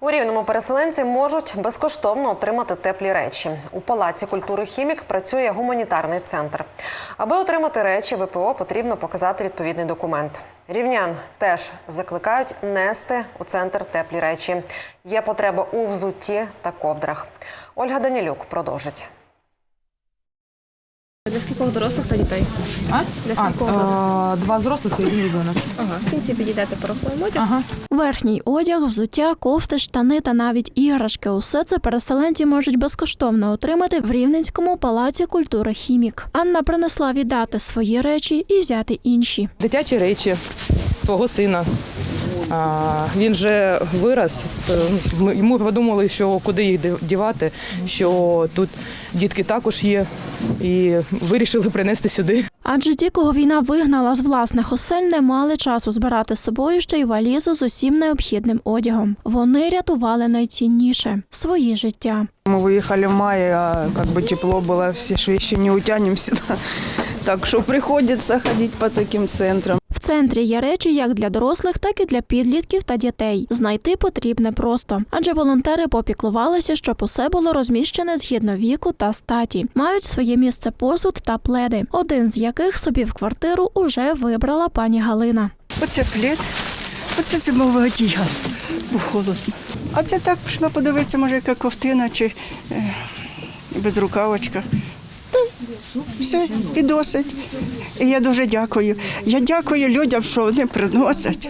У рівному переселенці можуть безкоштовно отримати теплі речі. У палаці культури хімік працює гуманітарний центр. Аби отримати речі ВПО, потрібно показати відповідний документ. Рівнян теж закликають нести у центр теплі речі. Є потреба у взутті та ковдрах. Ольга Данілюк продовжить. Для скількох дорослих та дітей? А? Для скількох? А, е, два взрослих і один ребенок. Ага. В кінці підійдете порахуємо одяг. Ага. Верхній одяг, взуття, кофти, штани та навіть іграшки. Усе це переселенці можуть безкоштовно отримати в Рівненському палаці культури хімік. Анна принесла віддати свої речі і взяти інші. Дитячі речі свого сина. А, він же вирос. то Ми, ми подумали, що куди їх дів- дівати, що тут дітки також є, і вирішили принести сюди. Адже ті, кого війна вигнала з власних осель, не мали часу збирати з собою ще й валізу з усім необхідним одягом. Вони рятували найцінніше свої життя. Мы выехали в мае, а как бы тепло было, все ж вещи не утянем сюда. Так что приходится ходить по таким центрам. Центрі є речі як для дорослих, так і для підлітків та дітей. Знайти потрібне просто, адже волонтери попіклувалися, щоб усе було розміщене згідно віку та статі. Мають своє місце посуд та пледи, один з яких собі в квартиру уже вибрала пані Галина. Оце плед, оце зимове одіяло, бо холодно. А це так прийшла подивитися, може, яка ковтина чи е, безрукавочка. Все, і досить. Я дуже дякую. Я дякую людям, що вони приносять.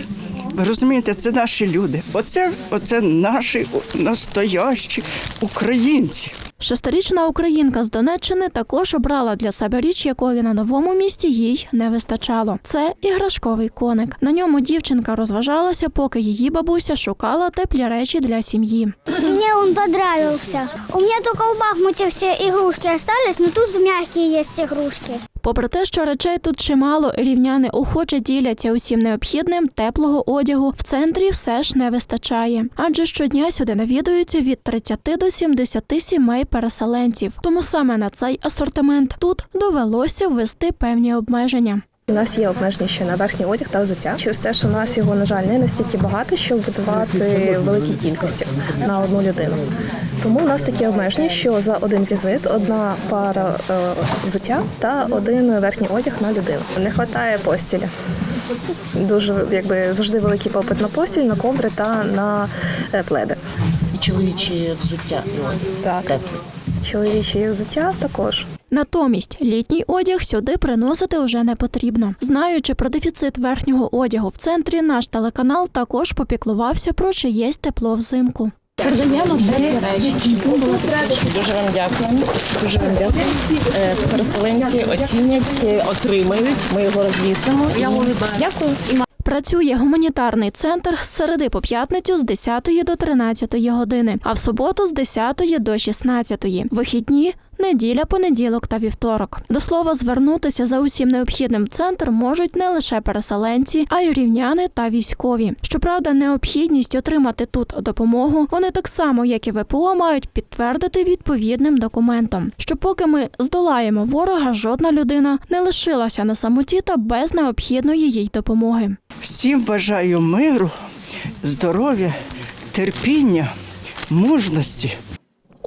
Ви розумієте, це наші люди. Оце, оце наші настоящі українці. Шестирічна українка з Донеччини також обрала для себе річ, якої на новому місті їй не вистачало. Це іграшковий коник. На ньому дівчинка розважалася, поки її бабуся шукала теплі речі для сім'ї. Мені он подобався. У мене тільки в Бахмуті все ігрушки остались, але тут мягкие есть игрушки. Попри те, що речей тут чимало, рівняни охоче діляться усім необхідним теплого одягу. В центрі все ж не вистачає. Адже щодня сюди навідуються від 30 до 70 сімей переселенців. Тому саме на цей асортимент тут довелося ввести певні обмеження. У нас є обмеження ще на верхній одяг та взуття. Через те, що у нас його, на жаль, не настільки багато, щоб видавати великі кількості на одну людину. Тому у нас такі обмеження, що за один візит одна пара е, взуття та один верхній одяг на людину. Не вистачає постілі. Дуже якби завжди великий попит на постіль, на ковдри та на е, пледи. і чоловічі взуття. Так. Теплі. Чоловічі взуття також. Натомість літній одяг сюди приносити вже не потрібно. Знаючи про дефіцит верхнього одягу в центрі, наш телеканал також попіклувався про чиєсь тепло взимку. Дуже вам дякуємо. Дуже вам дякуємо. Е, Переселенці оцінять, е, отримають. Ми його розвісимо. Дякую. Працює гуманітарний центр з середи по п'ятницю з 10 до 13 години, а в суботу з 10 до 16. Вихідні неділя, понеділок та вівторок. До слова, звернутися за усім необхідним в центр можуть не лише переселенці, а й рівняни та військові. Щоправда, необхідність отримати тут допомогу вони так само, як і ВПО, мають підтвердити відповідним документом. Що поки ми здолаємо ворога, жодна людина не лишилася на самоті та без необхідної їй допомоги. Всім бажаю миру, здоров'я, терпіння, мужності.